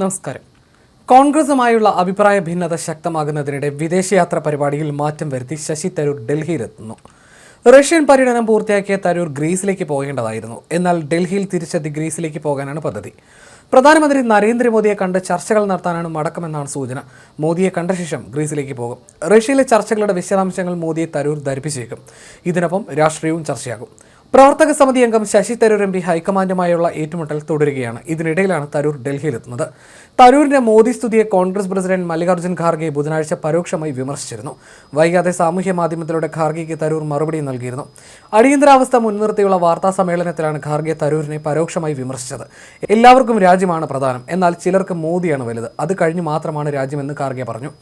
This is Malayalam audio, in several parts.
നമസ്കാരം. കോൺഗ്രസുമായുള്ള അഭിപ്രായ ഭിന്നത ശക്തമാകുന്നതിനിടെ വിദേശയാത്ര പരിപാടിയിൽ മാറ്റം വരുത്തി ശശി തരൂർ ഡൽഹിയിലെത്തുന്നു. റഷ്യൻ പര്യടനം പൂർത്തിയാക്കിയ തരൂർ ഗ്രീസിലേക്ക് പോകേണ്ടതായിരുന്നു. എന്നാൽ ഡൽഹിയിൽ തിരിച്ചെത്തി ഗ്രീസിലേക്ക് പോകാനാണ് പദ്ധതി. പ്രധാനമന്ത്രി നരേന്ദ്രമോദിയെ കണ്ട് ചർച്ചകൾ നടത്താനാണ് മടക്കമെന്നാണ് സൂചന. മോദിയെ കണ്ട ശേഷം ഗ്രീസിലേക്ക് പോകും. റഷ്യയിലെ ചർച്ചകളുടെ വിശദാംശങ്ങൾ മോദിയെ തരൂർ ധരിപ്പിച്ചേക്കും. ഇതിനൊപ്പം രാഷ്ട്രീയവും ചർച്ചയാകും. പ്രവർത്തക സമിതി അംഗം ശശി തരൂർ എം പി ഹൈക്കമാൻഡുമായുള്ള ഏറ്റുമുട്ടൽ തുടരുകയാണ്. ഇതിനിടയിലാണ് തരൂർ ഡൽഹിയിലെത്തുന്നത്. തരൂരിന്റെ മോദി സ്തുതിയെ കോൺഗ്രസ് പ്രസിഡന്റ് മല്ലികാർജുൻ ഖാർഗെ ബുധനാഴ്ച പരോക്ഷമായി വിമർശിച്ചിരുന്നു. വൈകാതെ സാമൂഹ്യ മാധ്യമത്തിലൂടെ ഖാർഗെക്ക് തരൂർ മറുപടി നൽകിയിരുന്നു. അടിയന്തരാവസ്ഥ മുൻനിർത്തിയുള്ള വാർത്താ സമ്മേളനത്തിലാണ് ഖാർഗെ തരൂരിനെ പരോക്ഷമായി വിമർശിച്ചത്. എല്ലാവർക്കും രാജ്യമാണ് പ്രധാനം. എന്നാൽ ചിലർക്ക് മോദിയാണ് വലുത്. അത് കഴിഞ്ഞ് മാത്രമാണ് രാജ്യമെന്ന് ഖാർഗെ പറഞ്ഞു.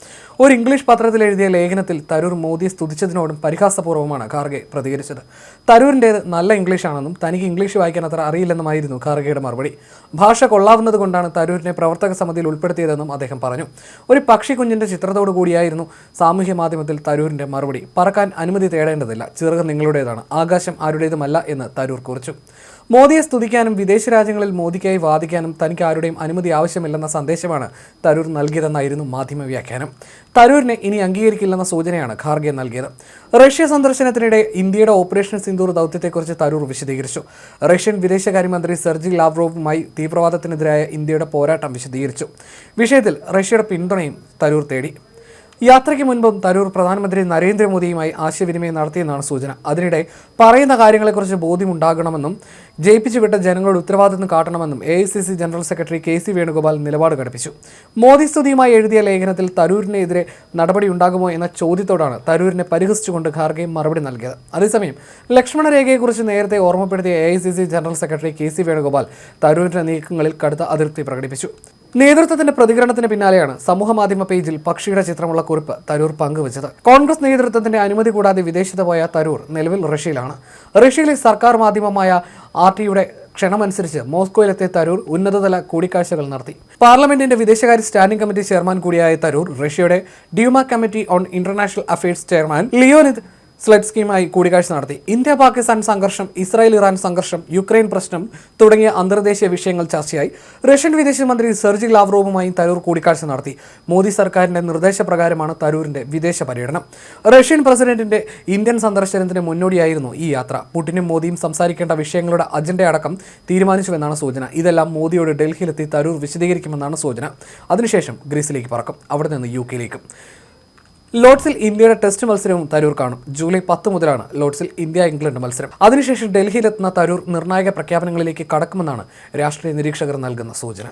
ഒരു ഇംഗ്ലീഷ് പത്രത്തിൽ എഴുതിയ ലേഖനത്തിൽ തരൂർ മോദിയെ സ്തുതിച്ചതിനോടും പരിഹാസപൂർവമാണ് ഖാർഗെ പ്രതികരിച്ചത്. തരൂരിന്റേത് നല്ല ഇംഗ്ലീഷാണെന്നും തനിക്ക് ഇംഗ്ലീഷ് വായിക്കാൻ അത്ര അറിയില്ലെന്നുമായിരുന്നു ഖാർഗയുടെ മറുപടി. ഭാഷ കൊള്ളാവുന്നത് കൊണ്ടാണ് തരൂരിനെ പ്രവർത്തക സമിതിയിൽ ഉൾപ്പെടുത്തിയതെന്നും അദ്ദേഹം പറഞ്ഞു. ഒരു പക്ഷി കുഞ്ഞിന്റെ ചിത്രത്തോടു കൂടിയായിരുന്നു സാമൂഹ്യ മാധ്യമത്തിൽ തരൂരിന്റെ മറുപടി. പറക്കാൻ അനുമതി തേടേണ്ടതില്ല. ചിറക് നിങ്ങളുടേതാണ്. ആകാശം ആരുടേതുമല്ല എന്ന് തരൂർ കുറിച്ചു. മോദിയെ സ്തുതിക്കാനും വിദേശ രാജ്യങ്ങളിൽ മോദിക്കായി വാദിക്കാനും തനിക്ക് ആരുടെയും അനുമതി ആവശ്യമില്ലെന്ന സന്ദേശമാണ് തരൂർ നൽകിയതെന്നായിരുന്നു മാധ്യമ വ്യാഖ്യാനം. തരൂരിനെ ഇനി അംഗീകരിക്കില്ലെന്ന സൂചനയാണ് ഖാർഗെ നൽകിയത്. റഷ്യ സന്ദർശനത്തിനിടെ ഇന്ത്യയുടെ ഓപ്പറേഷൻ സിന്ദൂർ ദൗത്യത്തെക്കുറിച്ച് തരൂർ വിശദീകരിച്ചു. റഷ്യൻ വിദേശകാര്യമന്ത്രി സെർജി ലാവ്റോവുമായി തീവ്രവാദത്തിനെതിരായ ഇന്ത്യയുടെ പോരാട്ടം വിശദീകരിച്ചു. വിഷയത്തിൽ റഷ്യയുടെ പിന്തുണയും തരൂർ തേടി. യാത്രയ്ക്ക് മുൻപും തരൂർ പ്രധാനമന്ത്രി നരേന്ദ്രമോദിയുമായി ആശയവിനിമയം നടത്തിയെന്നാണ് സൂചന. അതിനിടെ പറയുന്ന കാര്യങ്ങളെക്കുറിച്ച് ബോധ്യമുണ്ടാകണമെന്നും ജയിപ്പിച്ചു വിട്ട ജനങ്ങളോട് ഉത്തരവാദിത്വം കാട്ടണമെന്നും A general secretary K C Venugopal നിലപാട് ഘടിപ്പിച്ചു. മോദി സ്തുതിയുമായി എഴുതിയ ലേഖനത്തിൽ തരൂരിനെതിരെ നടപടി ഉണ്ടാകുമോ എന്ന ചോദ്യത്തോടാണ് തരൂരിനെ പരിഹസിച്ചുകൊണ്ട് ഖാർഗെ മറുപടി നൽകിയത്. അതേസമയം ലക്ഷ്മണരേഖയെക്കുറിച്ച് നേരത്തെ ഓർമ്മപ്പെടുത്തിയ A general secretary K C Venugopal തരൂരിന്റെ നീക്കങ്ങളിൽ കടുത്ത അതൃപ്തി പ്രകടിപ്പിച്ചു. നേതൃത്വത്തിന്റെ പ്രതികരണത്തിന് പിന്നാലെയാണ് സമൂഹമാധ്യമ പേജിൽ പക്ഷിയുടെ ചിത്രമുള്ള കുറിപ്പ് തരൂർ പങ്കുവച്ചത്. കോൺഗ്രസ് നേതൃത്വത്തിന്റെ അനുമതി കൂടാതെ വിദേശത്ത് പോയ തരൂർ നിലവിൽ റഷ്യയിലാണ്. റഷ്യയിലെ സർക്കാർ മാധ്യമമായ ആർ ടിയുടെ ക്ഷണമനുസരിച്ച് മോസ്കോയിലെത്തിയ തരൂർ ഉന്നതതല കൂടിക്കാഴ്ചകൾ നടത്തി. പാർലമെന്റിന്റെ വിദേശകാര്യ സ്റ്റാൻഡിംഗ് കമ്മിറ്റി ചെയർമാൻ കൂടിയായ തരൂർ റഷ്യയുടെ Duma committee on international affairs chairman Leonid സ്ലെറ്റ്സ്കിയുമായി കൂടിക്കാഴ്ച നടത്തി. ഇന്ത്യ പാകിസ്ഥാൻ സംഘർഷം ഇസ്രായേൽ ഇറാൻ സംഘർഷം യുക്രൈൻ പ്രശ്നം തുടങ്ങിയ അന്തർദേശീയ വിഷയങ്ങൾ ചർച്ചയായി. റഷ്യൻ വിദേശമന്ത്രി സെർജി ലാവ്റോവുമായും തരൂർ കൂടിക്കാഴ്ച നടത്തി. മോദി സർക്കാരിന്റെ നിർദ്ദേശപ്രകാരമാണ് തരൂരിന്റെ വിദേശ പര്യടനം. റഷ്യൻ പ്രസിഡന്റിന്റെ ഇന്ത്യൻ സന്ദർശനത്തിന് മുന്നോടിയായിരുന്നു ഈ യാത്ര. പുടിനും മോദിയും സംസാരിക്കേണ്ട വിഷയങ്ങളുടെ അജണ്ട അടക്കം തീരുമാനിച്ചുവെന്നാണ് സൂചന. ഇതെല്ലാം മോദിയോട് ഡൽഹിയിലെത്തി തരൂർ വിശദീകരിക്കുമെന്നാണ് സൂചന. അതിനുശേഷം ഗ്രീസിലേക്ക് പറക്കും. അവിടെ നിന്ന് യു കെയിലേക്കും ലോർഡ്സിൽ ഇന്ത്യയുടെ ടെസ്റ്റ് മത്സരവും തരൂർ കാണും. ജൂലൈ പത്ത് മുതലാണ് ലോർഡ്സിൽ ഇന്ത്യ ഇംഗ്ലണ്ട് മത്സരം. അതിനുശേഷം ഡൽഹിയിലെത്തുന്ന തരൂർ നിർണായക പ്രഖ്യാപനങ്ങളിലേക്ക് കടക്കുമെന്നാണ് രാഷ്ട്രീയ നിരീക്ഷകർ നൽകുന്ന സൂചന.